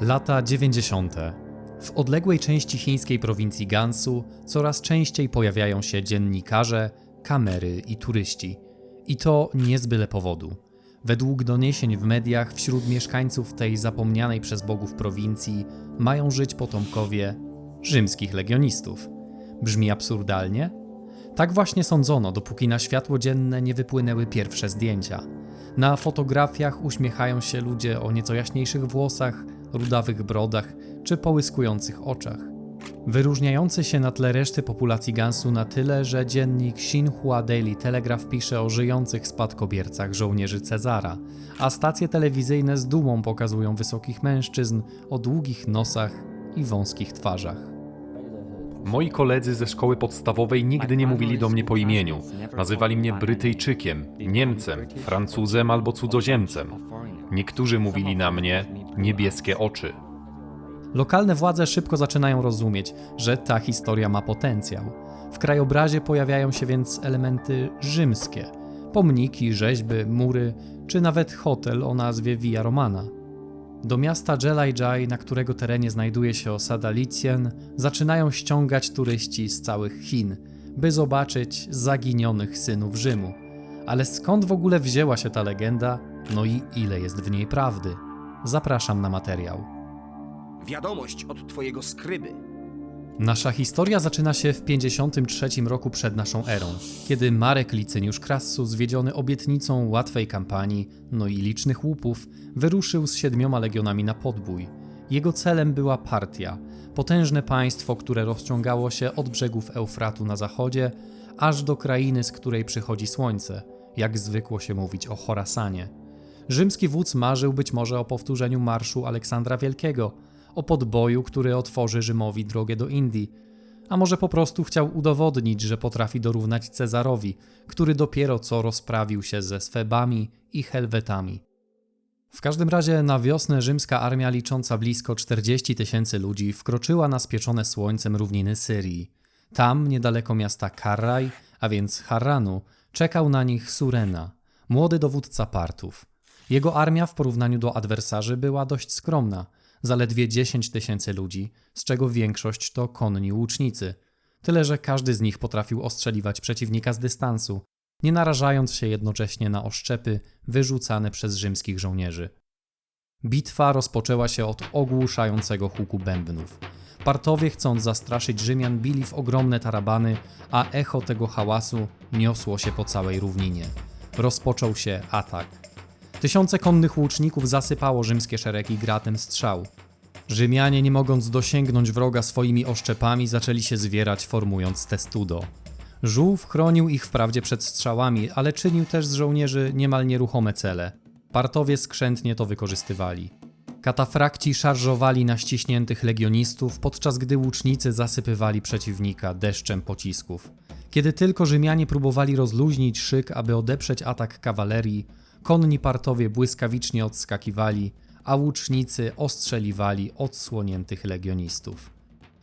Lata 90. W odległej części chińskiej prowincji Gansu coraz częściej pojawiają się dziennikarze, kamery i turyści. I to nie z byle powodu. Według doniesień w mediach wśród mieszkańców tej zapomnianej przez bogów prowincji mają żyć potomkowie rzymskich legionistów. Brzmi absurdalnie? Tak właśnie sądzono, dopóki na światło dzienne nie wypłynęły pierwsze zdjęcia. Na fotografiach uśmiechają się ludzie o nieco jaśniejszych włosach, rudawych brodach czy połyskujących oczach. Wyróżniający się na tle reszty populacji Gansu na tyle, że dziennik Xinhua Daily Telegraph pisze o żyjących spadkobiercach żołnierzy Cezara, a stacje telewizyjne z dumą pokazują wysokich mężczyzn o długich nosach i wąskich twarzach. Moi koledzy ze szkoły podstawowej nigdy nie mówili do mnie po imieniu. Nazywali mnie Brytyjczykiem, Niemcem, Francuzem albo cudzoziemcem. Niektórzy mówili na mnie niebieskie oczy. Lokalne władze szybko zaczynają rozumieć, że ta historia ma potencjał. W krajobrazie pojawiają się więc elementy rzymskie: pomniki, rzeźby, mury, czy nawet hotel o nazwie Via Romana. Do miasta Jelajjaj, na którego terenie znajduje się osada Licjen, zaczynają ściągać turyści z całych Chin, by zobaczyć zaginionych synów Rzymu. Ale skąd w ogóle wzięła się ta legenda, no i ile jest w niej prawdy? Zapraszam na materiał. Wiadomość od twojego skryby. Nasza historia zaczyna się w 53 roku przed naszą erą, kiedy Marek Licyniusz Krassu, zwiedziony obietnicą łatwej kampanii, no i licznych łupów, wyruszył z siedmioma legionami na podbój. Jego celem była Partia, potężne państwo, które rozciągało się od brzegów Eufratu na zachodzie, aż do krainy, z której przychodzi słońce, jak zwykło się mówić o Chorasanie. Rzymski wódz marzył być może o powtórzeniu marszu Aleksandra Wielkiego, o podboju, który otworzy Rzymowi drogę do Indii, a może po prostu chciał udowodnić, że potrafi dorównać Cezarowi, który dopiero co rozprawił się ze Swebami i Helwetami. W każdym razie na wiosnę rzymska armia licząca blisko 40 tysięcy ludzi wkroczyła na spieczone słońcem równiny Syrii. Tam, niedaleko miasta Karraj, a więc Harranu, czekał na nich Surena, młody dowódca Partów. Jego armia w porównaniu do adwersarzy była dość skromna, zaledwie 10 tysięcy ludzi, z czego większość to konni łucznicy. Tyle, że każdy z nich potrafił ostrzeliwać przeciwnika z dystansu, nie narażając się jednocześnie na oszczepy wyrzucane przez rzymskich żołnierzy. Bitwa rozpoczęła się od ogłuszającego huku bębnów. Partowie, chcąc zastraszyć Rzymian, bili w ogromne tarabany, a echo tego hałasu niosło się po całej równinie. Rozpoczął się atak. Tysiące konnych łuczników zasypało rzymskie szeregi gratem strzał. Rzymianie, nie mogąc dosięgnąć wroga swoimi oszczepami, zaczęli się zwierać, formując testudo. Żółw chronił ich wprawdzie przed strzałami, ale czynił też z żołnierzy niemal nieruchome cele. Partowie skrzętnie to wykorzystywali. Katafrakci szarżowali na ściśniętych legionistów, podczas gdy łucznicy zasypywali przeciwnika deszczem pocisków. Kiedy tylko Rzymianie próbowali rozluźnić szyk, aby odeprzeć atak kawalerii, konni partowie błyskawicznie odskakiwali, a łucznicy ostrzeliwali odsłoniętych legionistów.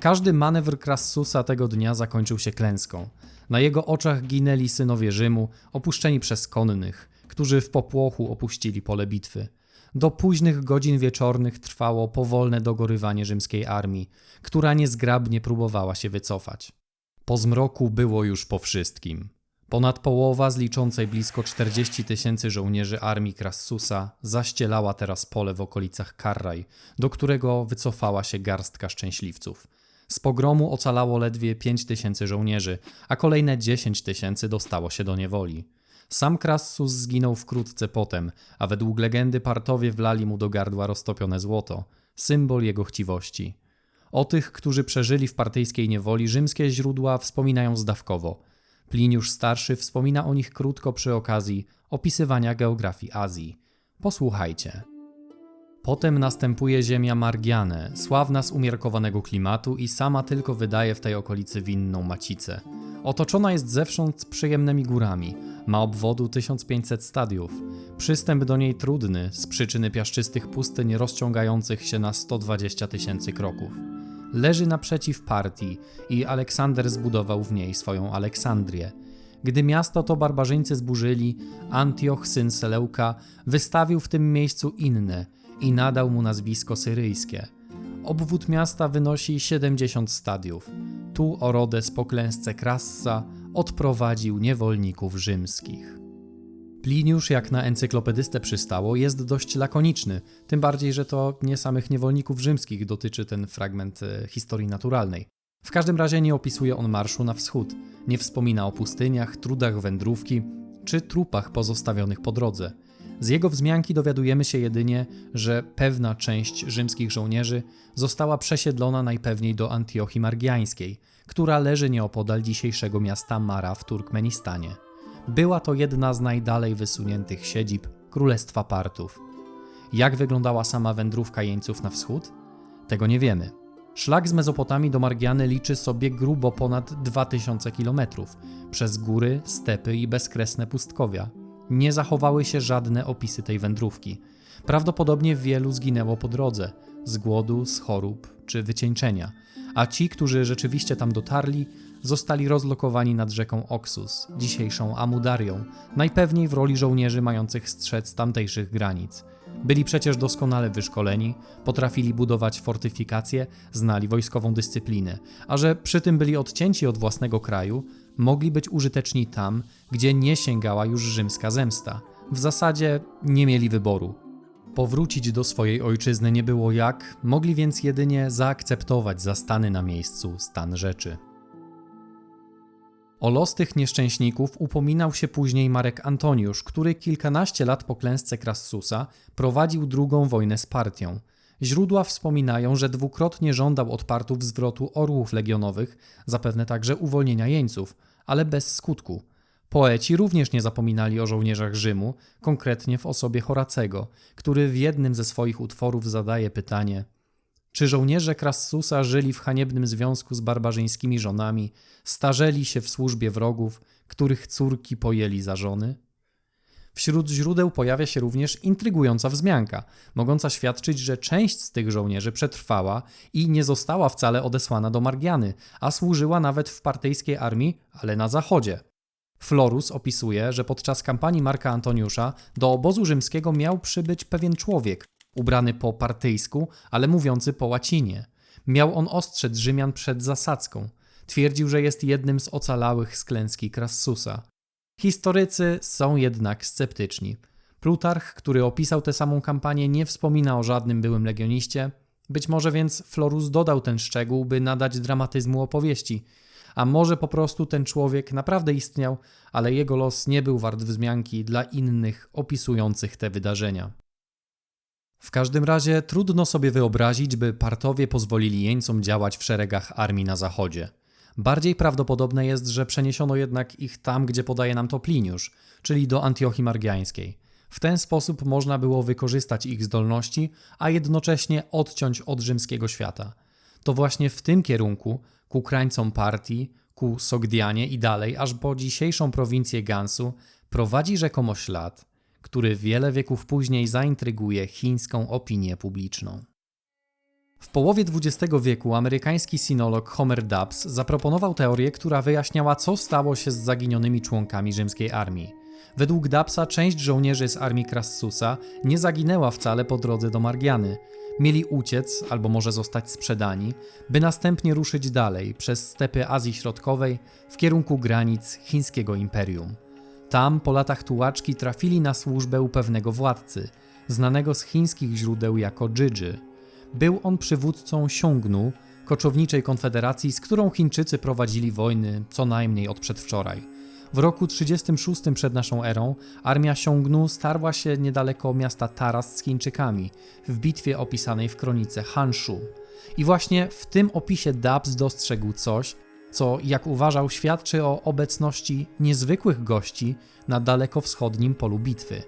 Każdy manewr Crassusa tego dnia zakończył się klęską. Na jego oczach ginęli synowie Rzymu, opuszczeni przez konnych, którzy w popłochu opuścili pole bitwy. Do późnych godzin wieczornych trwało powolne dogorywanie rzymskiej armii, która niezgrabnie próbowała się wycofać. Po zmroku było już po wszystkim. Ponad połowa z liczącej blisko 40 tysięcy żołnierzy armii Crassusa zaścielała teraz pole w okolicach Karraj, do którego wycofała się garstka szczęśliwców. Z pogromu ocalało ledwie 5 tysięcy żołnierzy, a kolejne 10 tysięcy dostało się do niewoli. Sam Crassus zginął wkrótce potem, a według legendy partowie wlali mu do gardła roztopione złoto, symbol jego chciwości. O tych, którzy przeżyli w partyjskiej niewoli, rzymskie źródła wspominają zdawkowo. Pliniusz Starszy wspomina o nich krótko przy okazji opisywania geografii Azji. Posłuchajcie. Potem następuje ziemia Margiane, sławna z umiarkowanego klimatu i sama tylko wydaje w tej okolicy winną macicę. Otoczona jest zewsząd przyjemnymi górami, ma obwodu 1500 stadiów. Przystęp do niej trudny z przyczyny piaszczystych pustyń rozciągających się na 120 tysięcy kroków. Leży naprzeciw Partii i Aleksander zbudował w niej swoją Aleksandrię. Gdy miasto to barbarzyńcy zburzyli, Antioch, syn Seleuka, wystawił w tym miejscu inne i nadał mu nazwisko syryjskie. Obwód miasta wynosi 70 stadiów. Tu Orodes po klęsce Krassa odprowadził niewolników rzymskich. Pliniusz, jak na encyklopedystę przystało, jest dość lakoniczny, tym bardziej, że to nie samych niewolników rzymskich dotyczy ten fragment e, historii naturalnej. W każdym razie nie opisuje on marszu na wschód, nie wspomina o pustyniach, trudach wędrówki czy trupach pozostawionych po drodze. Z jego wzmianki dowiadujemy się jedynie, że pewna część rzymskich żołnierzy została przesiedlona najpewniej do Antiochii Margiańskiej, która leży nieopodal dzisiejszego miasta Mara w Turkmenistanie. Była to jedna z najdalej wysuniętych siedzib Królestwa Partów. Jak wyglądała sama wędrówka jeńców na wschód? Tego nie wiemy. Szlak z Mezopotamii do Margiany liczy sobie grubo ponad 2000 km przez góry, stepy i bezkresne pustkowia. Nie zachowały się żadne opisy tej wędrówki. Prawdopodobnie wielu zginęło po drodze z głodu, z chorób czy wycieńczenia, a ci, którzy rzeczywiście tam dotarli, zostali rozlokowani nad rzeką Oxus, dzisiejszą Amudarią, najpewniej w roli żołnierzy mających strzec tamtejszych granic. Byli przecież doskonale wyszkoleni, potrafili budować fortyfikacje, znali wojskową dyscyplinę, a że przy tym byli odcięci od własnego kraju, mogli być użyteczni tam, gdzie nie sięgała już rzymska zemsta. W zasadzie nie mieli wyboru. Powrócić do swojej ojczyzny nie było jak, mogli więc jedynie zaakceptować zastany na miejscu stan rzeczy. O los tych nieszczęśników upominał się później Marek Antoniusz, który kilkanaście lat po klęsce Crassusa prowadził drugą wojnę z partią. Źródła wspominają, że dwukrotnie żądał od partów zwrotu orłów legionowych, zapewne także uwolnienia jeńców, ale bez skutku. Poeci również nie zapominali o żołnierzach Rzymu, konkretnie w osobie Horacego, który w jednym ze swoich utworów zadaje pytanie – czy żołnierze Crassusa żyli w haniebnym związku z barbarzyńskimi żonami, starzeli się w służbie wrogów, których córki pojęli za żony? Wśród źródeł pojawia się również intrygująca wzmianka, mogąca świadczyć, że część z tych żołnierzy przetrwała i nie została wcale odesłana do Margiany, a służyła nawet w partyjskiej armii, ale na zachodzie. Florus opisuje, że podczas kampanii Marka Antoniusza do obozu rzymskiego miał przybyć pewien człowiek, ubrany po partyjsku, ale mówiący po łacinie. Miał on ostrzec Rzymian przed zasadzką. Twierdził, że jest jednym z ocalałych z klęski Crassusa. Historycy są jednak sceptyczni. Plutarch, który opisał tę samą kampanię, nie wspomina o żadnym byłym legioniście. Być może więc Florus dodał ten szczegół, by nadać dramatyzmu opowieści. A może po prostu ten człowiek naprawdę istniał, ale jego los nie był wart wzmianki dla innych opisujących te wydarzenia. W każdym razie trudno sobie wyobrazić, by partowie pozwolili jeńcom działać w szeregach armii na zachodzie. Bardziej prawdopodobne jest, że przeniesiono jednak ich tam, gdzie podaje nam to Pliniusz, czyli do Antiochii Margiańskiej. W ten sposób można było wykorzystać ich zdolności, a jednocześnie odciąć od rzymskiego świata. To właśnie w tym kierunku, ku krańcom partii, ku Sogdianie i dalej, aż po dzisiejszą prowincję Gansu, prowadzi rzekomo ślad, który wiele wieków później zaintryguje chińską opinię publiczną. W połowie XX wieku amerykański sinolog Homer Dubs zaproponował teorię, która wyjaśniała, co stało się z zaginionymi członkami rzymskiej armii. Według Dubsa część żołnierzy z armii Crassusa nie zaginęła wcale po drodze do Margiany. Mieli uciec, albo może zostać sprzedani, by następnie ruszyć dalej przez stepy Azji Środkowej w kierunku granic chińskiego imperium. Tam po latach tułaczki trafili na służbę u pewnego władcy, znanego z chińskich źródeł jako Dżidży. Był on przywódcą Xiongnu, koczowniczej konfederacji, z którą Chińczycy prowadzili wojny co najmniej od przedwczoraj. W roku 36 przed naszą erą armia Xiongnu starła się niedaleko miasta Taras z Chińczykami w bitwie opisanej w kronice Hanshu. I właśnie w tym opisie Dubs dostrzegł coś, co, jak uważał, świadczy o obecności niezwykłych gości na dalekowschodnim polu bitwy.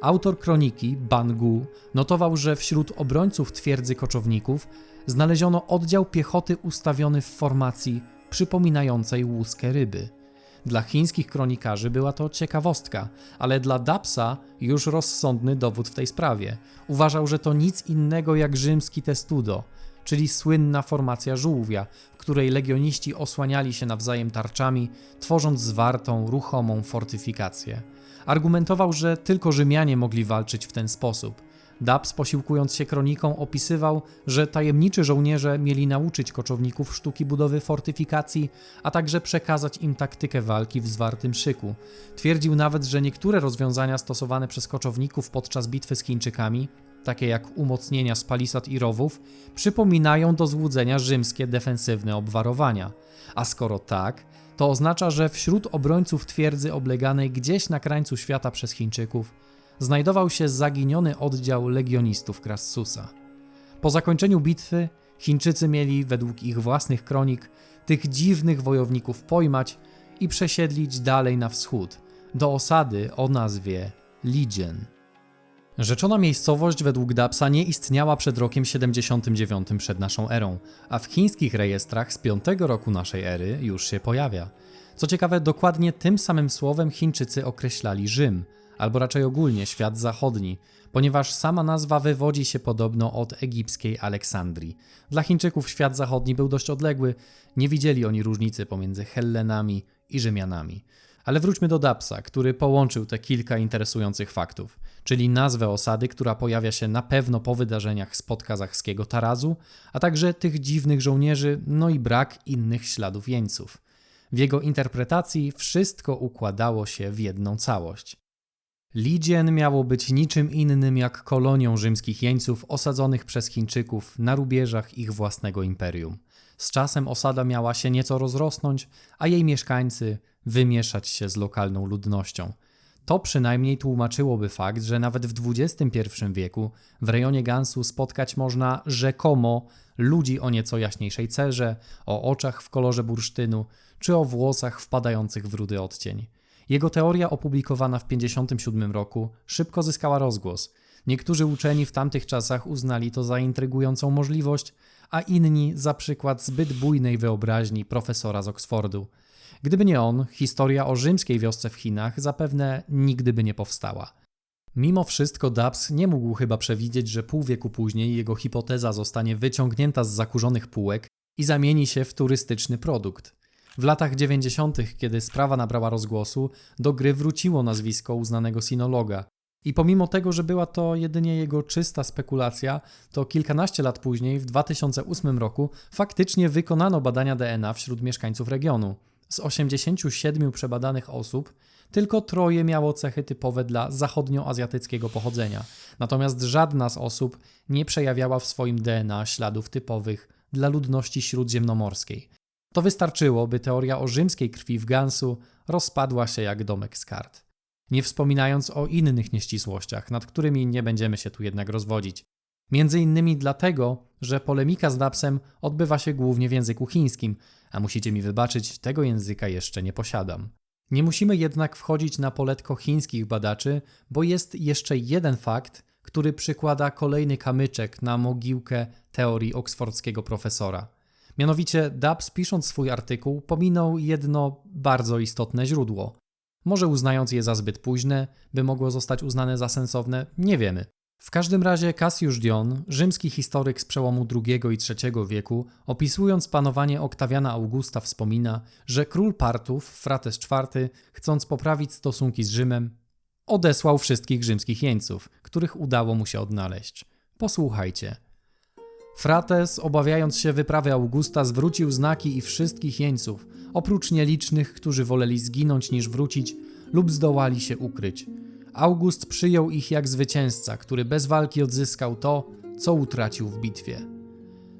Autor kroniki, Bangu, notował, że wśród obrońców twierdzy koczowników znaleziono oddział piechoty ustawiony w formacji przypominającej łuskę ryby. Dla chińskich kronikarzy była to ciekawostka, ale dla Dapsa już rozsądny dowód w tej sprawie. Uważał, że to nic innego jak rzymski testudo, czyli słynna formacja żółwia, w której legioniści osłaniali się nawzajem tarczami, tworząc zwartą, ruchomą fortyfikację. Argumentował, że tylko Rzymianie mogli walczyć w ten sposób. Dubs, posiłkując się kroniką, opisywał, że tajemniczy żołnierze mieli nauczyć koczowników sztuki budowy fortyfikacji, a także przekazać im taktykę walki w zwartym szyku. Twierdził nawet, że niektóre rozwiązania stosowane przez koczowników podczas bitwy z Chińczykami, takie jak umocnienia z palisad i rowów, przypominają do złudzenia rzymskie defensywne obwarowania. A skoro tak, to oznacza, że wśród obrońców twierdzy obleganej gdzieś na krańcu świata przez Chińczyków znajdował się zaginiony oddział legionistów Crassusa. Po zakończeniu bitwy Chińczycy mieli, według ich własnych kronik, tych dziwnych wojowników pojmać i przesiedlić dalej na wschód, do osady o nazwie Lidzien. Rzeczona miejscowość według Dapsa nie istniała przed rokiem 79 przed naszą erą, a w chińskich rejestrach z 5 roku naszej ery już się pojawia. Co ciekawe, dokładnie tym samym słowem Chińczycy określali Rzym, albo raczej ogólnie świat zachodni, ponieważ sama nazwa wywodzi się podobno od egipskiej Aleksandrii. Dla Chińczyków świat zachodni był dość odległy, nie widzieli oni różnicy pomiędzy Hellenami i Rzymianami. Ale wróćmy do Dapsa, który połączył te kilka interesujących faktów, czyli nazwę osady, która pojawia się na pewno po wydarzeniach spod kazachskiego Tarazu, a także tych dziwnych żołnierzy, no i brak innych śladów jeńców. W jego interpretacji wszystko układało się w jedną całość. Lidzien miało być niczym innym jak kolonią rzymskich jeńców osadzonych przez Chińczyków na rubieżach ich własnego imperium. Z czasem osada miała się nieco rozrosnąć, a jej mieszkańcy wymieszać się z lokalną ludnością. To przynajmniej tłumaczyłoby fakt, że nawet w XXI wieku w rejonie Gansu spotkać można rzekomo ludzi o nieco jaśniejszej cerze, o oczach w kolorze bursztynu czy o włosach wpadających w rudy odcień. Jego teoria opublikowana w 1957 roku szybko zyskała rozgłos. Niektórzy uczeni w tamtych czasach uznali to za intrygującą możliwość, a inni za przykład zbyt bujnej wyobraźni profesora z Oksfordu. Gdyby nie on, historia o rzymskiej wiosce w Chinach zapewne nigdy by nie powstała. Mimo wszystko Dubs nie mógł chyba przewidzieć, że pół wieku później jego hipoteza zostanie wyciągnięta z zakurzonych półek i zamieni się w turystyczny produkt. W latach 90., kiedy sprawa nabrała rozgłosu, do gry wróciło nazwisko uznanego sinologa. I pomimo tego, że była to jedynie jego czysta spekulacja, to kilkanaście lat później, w 2008 roku, faktycznie wykonano badania DNA wśród mieszkańców regionu. Z 87 przebadanych osób, tylko troje miało cechy typowe dla zachodnioazjatyckiego pochodzenia, natomiast żadna z osób nie przejawiała w swoim DNA śladów typowych dla ludności śródziemnomorskiej. To wystarczyło, by teoria o rzymskiej krwi w Gansu rozpadła się jak domek z kart. Nie wspominając o innych nieścisłościach, nad którymi nie będziemy się tu jednak rozwodzić. Między innymi dlatego, że polemika z Dapsem odbywa się głównie w języku chińskim, a musicie mi wybaczyć, tego języka jeszcze nie posiadam. Nie musimy jednak wchodzić na poletko chińskich badaczy, bo jest jeszcze jeden fakt, który przykłada kolejny kamyczek na mogiłkę teorii oksfordzkiego profesora. Mianowicie Dubs pisząc swój artykuł pominął jedno bardzo istotne źródło. Może uznając je za zbyt późne, by mogło zostać uznane za sensowne, nie wiemy. W każdym razie Cassius Dion, rzymski historyk z przełomu II i III wieku, opisując panowanie Oktawiana Augusta wspomina, że król Partów, Frates IV, chcąc poprawić stosunki z Rzymem, odesłał wszystkich rzymskich jeńców, których udało mu się odnaleźć. Posłuchajcie. Frates, obawiając się wyprawy Augusta, zwrócił znaki i wszystkich jeńców, oprócz nielicznych, którzy woleli zginąć niż wrócić lub zdołali się ukryć. August przyjął ich jak zwycięzca, który bez walki odzyskał to, co utracił w bitwie.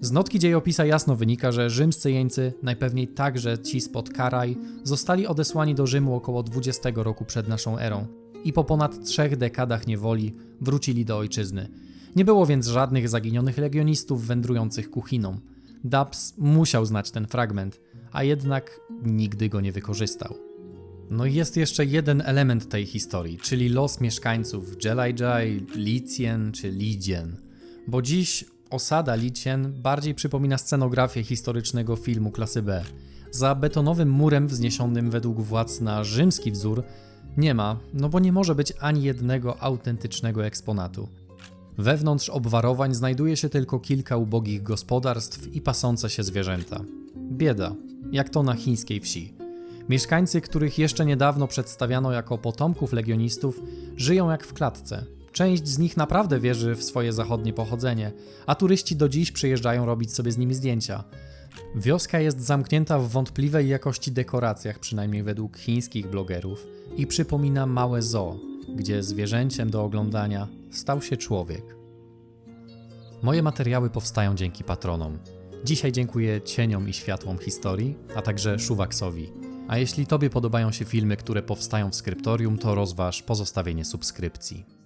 Z notki dziejopisa jasno wynika, że rzymscy jeńcy, najpewniej także ci spod Karaj, zostali odesłani do Rzymu około 20 roku przed naszą erą i po ponad trzech dekadach niewoli wrócili do ojczyzny. Nie było więc żadnych zaginionych legionistów wędrujących kuchiną. Dubs musiał znać ten fragment, a jednak nigdy go nie wykorzystał. No i jest jeszcze jeden element tej historii, czyli los mieszkańców Jelajaj, Licien czy Lidzien. Bo dziś osada Licien bardziej przypomina scenografię historycznego filmu klasy B. Za betonowym murem wzniesionym według władz na rzymski wzór nie ma, no bo nie może być ani jednego autentycznego eksponatu. Wewnątrz obwarowań znajduje się tylko kilka ubogich gospodarstw i pasące się zwierzęta. Bieda, jak to na chińskiej wsi. Mieszkańcy, których jeszcze niedawno przedstawiano jako potomków legionistów, żyją jak w klatce. Część z nich naprawdę wierzy w swoje zachodnie pochodzenie, a turyści do dziś przyjeżdżają robić sobie z nimi zdjęcia. Wioska jest zamknięta w wątpliwej jakości dekoracjach, przynajmniej według chińskich blogerów, i przypomina małe zoo, gdzie zwierzęciem do oglądania stał się człowiek. Moje materiały powstają dzięki patronom. Dzisiaj dziękuję cieniom i światłom historii, a także Szuwaksowi. A jeśli Tobie podobają się filmy, które powstają w skryptorium, to rozważ pozostawienie subskrypcji.